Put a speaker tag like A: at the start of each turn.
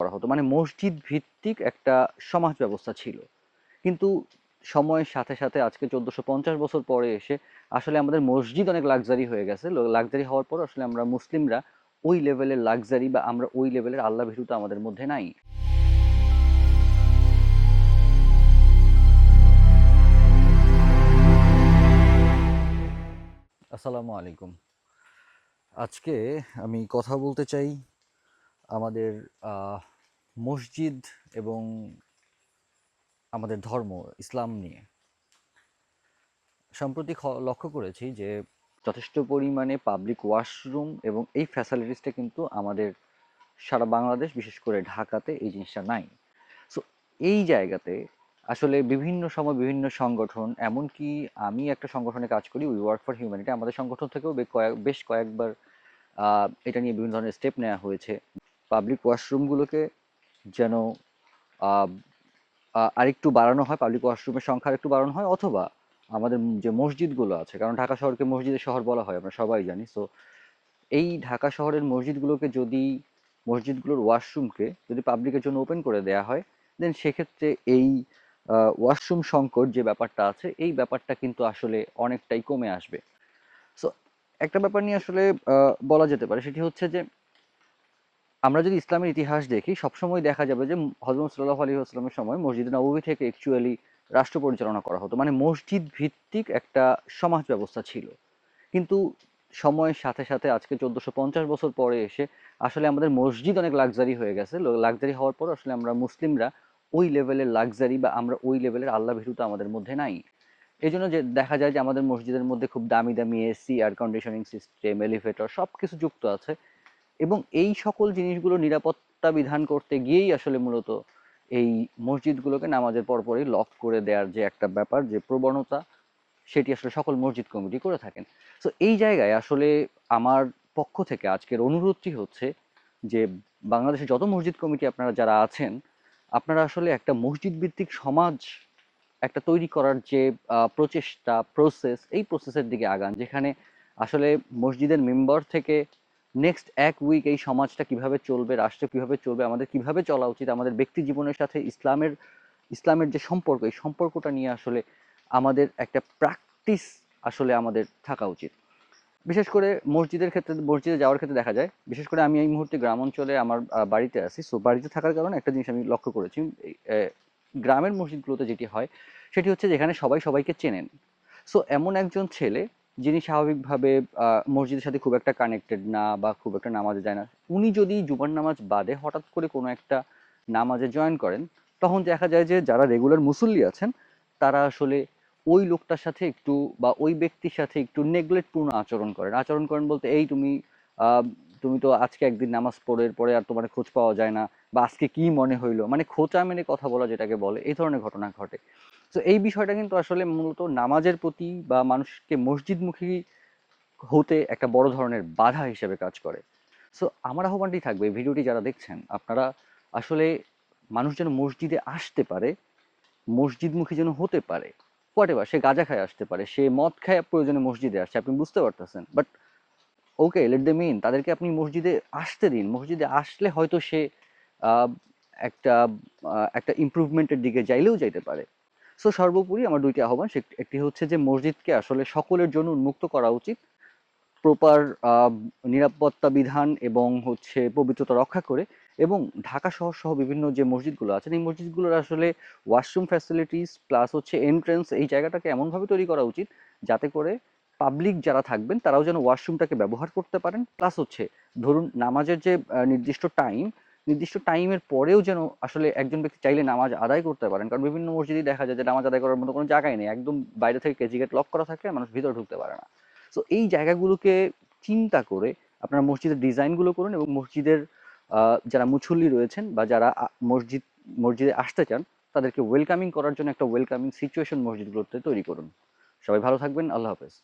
A: করা হতো। মানে মসজিদ ভিত্তিক একটা সমাজ ব্যবস্থা ছিল। কিন্তু সময়ের সাথে সাথে আজকে চোদ্দশো পঞ্চাশ বছর পরে এসে আসলে আমাদের মসজিদ অনেক লাক্সারি হয়ে গেছে। লাক্সারি হওয়ার পর আসলে আমরা মুসলিমরা ওই লেভেলের লাক্সারি বা আমরা ওই লেভেলের আল্লাহ ভীরুতা আমাদের মধ্যে নাই। আসসালামু আলাইকুম। আজকে আমি কথা বলতে চাই আমাদের আহ, মসজিদ এবং আমাদের ধর্ম, ইসলাম নিয়ে। সম্প্রতি লক্ষ্য করেছি যে যথেষ্ট পরিমাণে পাবলিক ওয়াশরুম এবং এই ফ্যাসিলিটিসটা কিন্তু আমাদের সারা বাংলাদেশ, বিশেষ করে ঢাকাতে এই জিনিসটা নাই। সো এই জায়গাতে আসলে বিভিন্ন সময় বিভিন্ন সংগঠন, এমনকি আমি একটা সংগঠনে কাজ করি উই ওয়ার্ক ফর হিউম্যানিটি আমাদের সংগঠন থেকেও বেশ কয়েকবার এটা নিয়ে বিভিন্ন ধরনের স্টেপ নেওয়া হয়েছে। পাবলিক ওয়াশরুমগুলোকে যেন আরেকটু বাড়ানো হয় পাবলিক ওয়াশরুমের সংখ্যা আরেকটু বাড়ানো হয়, অথবা আমাদের যে মসজিদগুলো আছে, কারণ ঢাকা শহরকে মসজিদের শহর বলা হয়, আমরা সবাই জানি। সো এই ঢাকা শহরের মসজিদগুলোকে যদি, মসজিদগুলোর ওয়াশরুমকে যদি পাবলিকের জন্য ওপেন করে দেয়া হয় দেন সেক্ষেত্রে এই ওয়াশরুম সংকট যে ব্যাপারটা আছে, এই ব্যাপারটা কিন্তু আসলে অনেকটাই কমে আসবে। সো একটা ব্যাপার নিয়ে আসলে বলা যেতে পারে, সেটি হচ্ছে যে আমরা যদি ইসলামের ইতিহাস দেখি, সবসময় দেখা যাবে যে হজরত সাল্লাহ আলী আসলামের সময় মসজিদ নবী থেকে অ্যাকচুয়ালি রাষ্ট্র পরিচালনা করা হতো। মানে মসজিদ ভিত্তিক একটা সমাজ ব্যবস্থা ছিল। কিন্তু সময়ের সাথে সাথে আজকে চোদ্দশো পঞ্চাশ বছর পরে এসে আসলে আমাদের মসজিদ অনেক লাক্সারি হয়ে গেছে। লাক্সারি হওয়ার পর আসলে আমরা মুসলিমরা ওই লেভেলের লাক্সারি বা আমরা ওই লেভেলের আল্লাহ ভীরুতা আমাদের মধ্যে নাই। এই জন্য যে দেখা যায় যে আমাদের মসজিদের মধ্যে খুব দামি দামি AC air conditioning system elevator সব কিছু যুক্ত আছে। এবং এই সকল জিনিসগুলো নিরাপত্তা বিধান করতে গিয়েই আসলে মূলত এই মসজিদগুলোকে নামাজের পরপরই লক করে দেওয়ার যে একটা ব্যাপার, যে প্রবণতা, সেটি আসলে সকল মসজিদ কমিটি করে থাকেন। তো এই জায়গায় আসলে আমার পক্ষ থেকে আজকের অনুরোধটি হচ্ছে যে বাংলাদেশের যত মসজিদ কমিটি আপনারা যারা আছেন, আপনারা আসলে একটা মসজিদ ভিত্তিক সমাজ একটা তৈরি করার যে প্রচেষ্টা প্রসেস এই প্রসেসের দিকে আগান, যেখানে আসলে মসজিদের মেম্বার থেকে নেক্সট এক উইক এই সমাজটা কীভাবে চলবে, রাষ্ট্র কীভাবে চলবে, আমাদের কীভাবে চলা উচিত, আমাদের ব্যক্তি জীবনের সাথে ইসলামের ইসলামের যে সম্পর্ক, এই সম্পর্কটা নিয়ে আসলে আমাদের একটা প্র্যাকটিস আসলে আমাদের থাকা উচিত। বিশেষ করে মসজিদের ক্ষেত্রে, মসজিদে যাওয়ার ক্ষেত্রে দেখা যায়, বিশেষ করে আমি এই মুহূর্তে গ্রাম অঞ্চলে আমার বাড়িতে আছি সো বাড়িতে থাকার কারণে একটা জিনিস আমি লক্ষ্য করেছি গ্রামের মসজিদগুলোতে যেটি হয়, সেটি হচ্ছে যেখানে সবাই সবাইকে চেনেন। সো এমন একজন ছেলে যিনি স্বাভাবিকভাবে মসজিদের সাথে খুব একটা কানেক্টেড না বা খুব একটা নামাজে যায় না, উনি যদি জুমার নামাজ বাদে হঠাৎ করে কোনো একটা নামাজে জয়েন করেন, তখন দেখা যায় যে যারা রেগুলার মুসল্লি আছেন, তারা আসলে ওই লোকটার সাথে একটু বা ওই ব্যক্তির সাথে একটু নেগলেক্টপূর্ণ আচরণ করেন। আচরণ করেন বলতে, এই তুমি তুমি তো আজকে একদিন নামাজ পড়ে পরে আর তোমার খোঁজ পাওয়া যায় না বা আজকে কি মনে হইল? মানে খোঁচা মেনে কথা বলা যেটাকে বলে, এই ধরনের ঘটনা ঘটে। তো এই বিষয়টা কিন্তু আসলে মূলত নামাজের প্রতি বা মানুষকে মসজিদমুখী হতে একটা বড় ধরনের বাধা হিসেবে কাজ করে। সো আমার আহ্বানটি থাকবে ভিডিওটি যারা দেখছেন, আপনারা আসলে মানুষ যেন মসজিদে আসতে পারে, মসজিদমুখী যেন হতে পারে। হোয়াট এভার সে গাঁজা খায় আসতে পারে, সে মদ খায় প্রয়োজনে মসজিদে আসছে, আপনি বুঝতে পারতেছেন। But okay let the mean তাদেরকে আপনি মসজিদে আসতে দিন। মসজিদে আসলে হয়তো সে একটা একটা ইমপ্রুভমেন্টের দিকে যাইলেও যাইতে পারে। সো সর্বোপরি আমার দুইটি আহ্বান একটি হচ্ছে যে মসজিদকে আসলে সকলের জন্য উন্মুক্ত করা উচিত, প্রপার নিরাপত্তা বিধান এবং হচ্ছে পবিত্রতা রক্ষা করে এবং ঢাকা শহর সহ বিভিন্ন যে মসজিদগুলো আছে এই মসজিদগুলোর আসলে ওয়াশরুম ফ্যাসিলিটিস প্লাস হচ্ছে এন্ট্রেন্স এই জায়গাটাকে এমনভাবে তৈরি করা উচিত যাতে করে পাবলিক যারা থাকবেন তারাও যেন ওয়াশরুমটাকে ব্যবহার করতে পারেন প্লাস হচ্ছে ধরুন নামাজের যে নির্দিষ্ট টাইম নির্দিষ্ট টাইমের পরেও যেন আসলে একজন ব্যক্তি চাইলে নামাজ আদায় করতে পারেন। কারণ বিভিন্ন মসজিদে দেখা যায় যে নামাজ আদায় করার মতো কোনো জায়গায় নেই। একদম বাইরে থেকে কেজি গেট লক করা থাকে মানুষ ভিতরে ঢুকতে পারে না। সো এই জায়গাগুলোকে চিন্তা করে আপনারা মসজিদের ডিজাইনগুলো করুন এবং মসজিদের যারা মুছল্লি রয়েছেন বা যারা মসজিদ, মসজিদে আসতে চান, তাদেরকে ওয়েলকামিং করার জন্য একটা ওয়েলকামিং সিচুয়েশন মসজিদগুলোতে তৈরি করুন। সবাই ভালো থাকবেন। আল্লাহ হাফেজ।